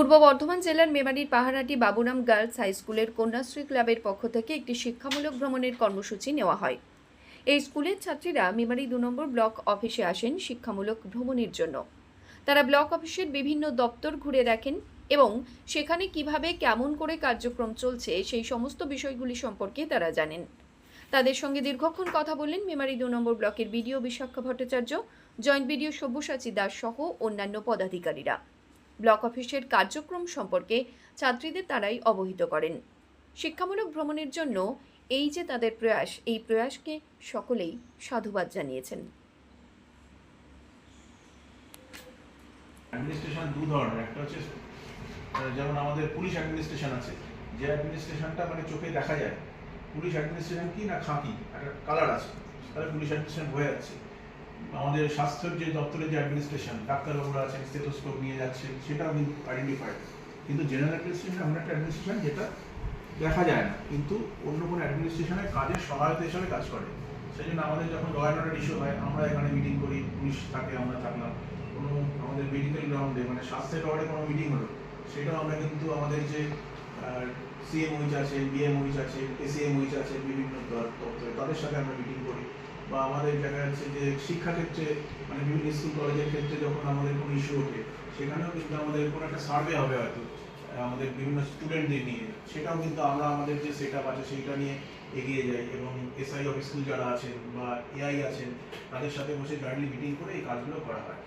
পূর্ব বর্ধমান জেলার মেমারির Paharhati Baburam girls high স্কুলের কন্যাশ্রী ক্লাবের পক্ষ থেকে একটি শিক্ষামূলক ভ্রমণের কর্মসূচি নেওয়া হয়। এই স্কুলের ছাত্রীরা মেমারি দু নম্বর ব্লক অফিসে আসেন শিক্ষামূলক ভ্রমণের জন্য। তারা ব্লক অফিসের বিভিন্ন দপ্তর ঘুরে দেখেন এবং সেখানে কীভাবে কেমন করে কার্যক্রম চলছে সেই সমস্ত বিষয়গুলি সম্পর্কে তারা জানেন। তাদের সঙ্গে দীর্ঘক্ষণ কথা বললেন মেমারি দু নম্বর ব্লকের B D O Bishakha Bhattacharya, joint B D O Sabyasachi Das সহ অন্যান্য পদাধিকারীরা। ব্লক অফিসের কার্যক্রম সম্পর্কে ছাত্রীদের তারাই অবহিত করেন। শিক্ষামূলক ভ্রমণের জন্য এই যে তাদের প্রয়াস, এই প্রয়াসকে সকলেই সাধুবাদ জানিয়েছেন। অ্যাডমিনিস্ট্রেশন দু ধরনের। একটা হচ্ছে যেমন আমাদের পুলিশ অ্যাডমিনিস্ট্রেশন আছে। যে অ্যাডমিনিস্ট্রেশনটা মানে চোখে দেখা যায়। পুলিশ অ্যাডমিনিস্ট্রেশন কি না খাঁকি? একটা কালার আছে। তাহলে পুলিশ অ্যাডমিনিস্ট্রেশন হয়ে যাচ্ছে। আমাদের স্বাস্থ্যের যে দপ্তরের যে অ্যাডমিনিস্ট্রেশন ডাক্তারবাবুরা আছেন স্টেথোস্কোপ নিয়ে যাচ্ছেন, সেটাও কিন্তু আইডেন্টিফাইড কিন্তু জেনারেল অ্যাডমিনিস্ট্রেশন এমন একটা অ্যাডমিনিস্ট্রেশন যেটা দেখা যায় না। কিন্তু অন্য কোনো অ্যাডমিনিস্ট্রেশনের কাজের সহায়তা হিসাবে কাজ করে। সেই জন্য আমাদের যখন ল অ্যান্ড অর্ডার ইস্যু হয়, আমরা এখানে মিটিং করি, পুলিশ থাকে আমরা থাকলাম। কোনো আমাদের মেডিকেল গ্রাউন্ডে মানে স্বাস্থ্যের ওয়ার্ডে কোনো মিটিং হলো, সেটাও আমরা কিন্তু আমাদের যে সিএমওইচ আছে বিএমওইচ আছে এসিএমওইচ আছে, বিভিন্ন দপ্তরে, তাদের সাথে আমরা মিটিং করি। বা আমাদের দেখা যাচ্ছে যে শিক্ষাক্ষেত্রে মানে বিভিন্ন স্কুল, কলেজের ক্ষেত্রে যখন আমাদের কোনো ইস্যু ওঠে, সেখানেও কিন্তু আমাদের কোনো একটা সার্ভে হবে হয়তো আমাদের বিভিন্ন স্টুডেন্টদের নিয়ে। সেটাও কিন্তু আমরা আমাদের যে সেট আপ আছে, সেইটা নিয়ে এগিয়ে যাই এবং এসআই অফ স্কুল যারা আছেন বা এআই আছেন, তাদের সাথে বসে জয়েন্টলি মিটিং করে এই কাজগুলো করা হয়।